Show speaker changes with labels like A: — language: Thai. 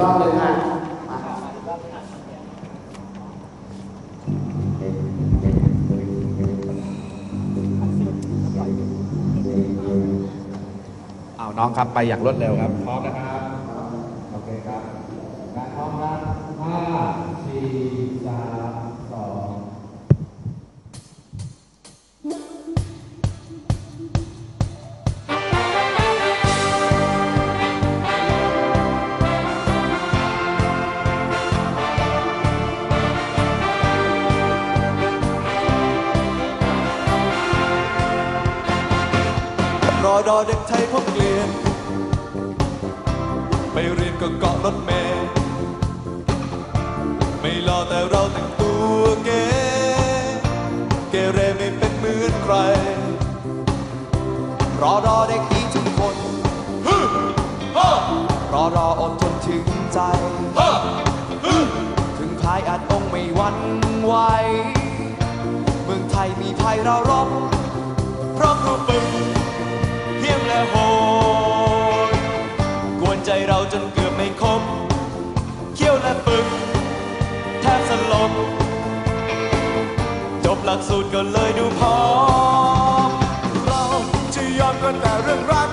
A: รอบเลยค่ะ
B: เอาน้องครับไปอย่างรวดเร็วครับ พร้อมนะครับ โอเคครับการพร้อมครับ
C: รอดอเด็กไทยพบเกลียน ไปเรียนก็เกาะรถเมล์ไม่รอแต่เราแต่งตัวเก๋เกเรไม่เป็นเหมือนใคร รอรอเด็กดีทุกคนรอรออดทนถึงใจ ถึงพายอาจองไม่หวันไหว เมืองไทยมีภัยเรารบ เราจนเกือบไม่คมเขี้ยวและปึก แทบสลบ จบหลักสูตรก็เลยดูพอ เราจะยอมกันแต่เรื่องรัก